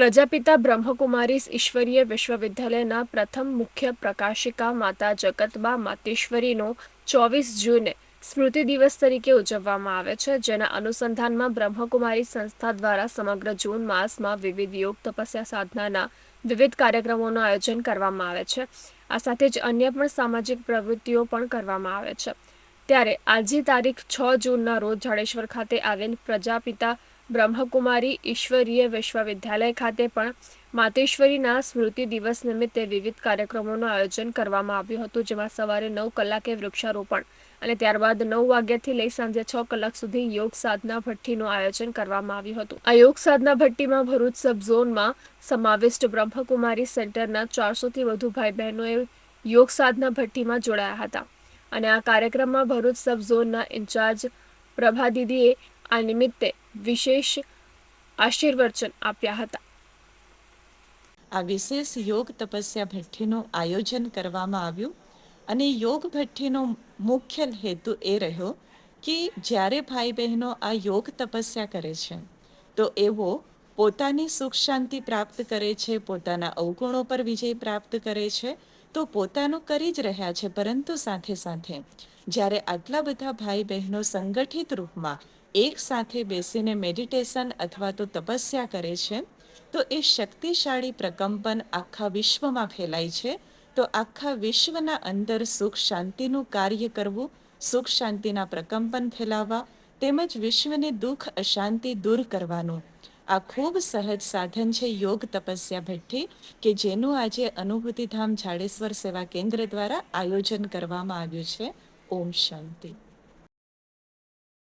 પ્રજાપિતા બ્રહ્મકુમારીસ ઈશ્વરીય વિશ્વવિદ્યાલયના પ્રથમ મુખ્ય પ્રકાશિકા માતા જગતબા માતેશ્વરીનો ચોવીસ જૂને સ્મૃતિ દિવસ તરીકે ઉજવવામાં આવે છે, જેના અનુસંધાનમાં બ્રહ્મકુમારી સંસ્થા દ્વારા સમગ્ર જૂન માસમાં વિવિધ યોગ તપસ્યા સાધનાના વિવિધ કાર્યક્રમોનું આયોજન કરવામાં આવે છે. આ સાથે જ અન્ય પણ સામાજિક પ્રવૃત્તિઓ પણ કરવામાં આવે છે. ત્યારે આજની તારીખ છ જૂનના રોજ જાડેશ્વર ખાતે આવેલ પ્રજાપિતા બ્રહ્મકુમારી ઈશ્વરીય વિશ્વવિદ્યાલય ખાતે પણ માતેશ્વરીના સ્મૃતિ દિવસ નિમિત્તે વિવિધ કાર્યક્રમોનું આયોજન કરવામાં આવ્યું હતું, જેમાં સવારે નવ કલાકે વૃક્ષારોપણ અને ત્યારબાદ નવ વાગ્યાથી લઈ સાંજે છ કલાક સુધી યોગ સાધના ભઠ્ઠીનું આયોજન કરવામાં આવ્યું હતું. આ યોગ સાધના ભઠ્ઠીમાં ભરૂચ સબ સમાવિષ્ટ બ્રહ્મકુમારી સેન્ટરના ચારસોથી વધુ ભાઈ બહેનોએ યોગ સાધના ભઠ્ઠીમાં જોડાયા હતા અને આ કાર્યક્રમમાં ભરૂચ સબ ઝોનના ઇન્ચાર્જ પ્રભા દીદીએ આ નિમિત્તે વિશેષ આશીર્વચન આપ્યા હતા. આ વિશેષ યોગ તપસ્યા ભઠ્ઠીનું આયોજન કરવામાં આવ્યું અને યોગ ભઠ્ઠીનો મુખ્ય હેતુ એ રહ્યો કે જ્યારે ભાઈ બહેનો આ યોગ તપસ્યા કરે છે, તો એવો પોતાની સુખ શાંતિ પ્રાપ્ત કરે છે, પોતાના અવગુણો પર વિજય પ્રાપ્ત કરે છે તો પોતાનું કરી જ રહ્યા છે, પરંતુ સાથે સાથે જ્યારે આટલા બધા ભાઈ બહેનો સંગઠિત રૂપમાં એક સાથે બેસીને મેડિટેશન અથવા તો તપસ્યા કરે છે, તો એ શક્તિશાળી પ્રકંપન આખા વિશ્વમાં ફેલાય છે. તો આખા વિશ્વના અંદર સુખ શાંતિનું કાર્ય કરવું, સુખ શાંતિના પ્રકંપન ફેલાવવા, તેમજ વિશ્વને દુઃખ અશાંતિ દૂર કરવાનું આ ખૂબ સહજ સાધન છે યોગ તપસ્યા ભઠ્ઠી કે જેનું આજે અનુભૂતિધામ જાડેશ્વર સેવા કેન્દ્ર દ્વારા આયોજન કરવામાં આવ્યું છે. ઓમ શાંતિ.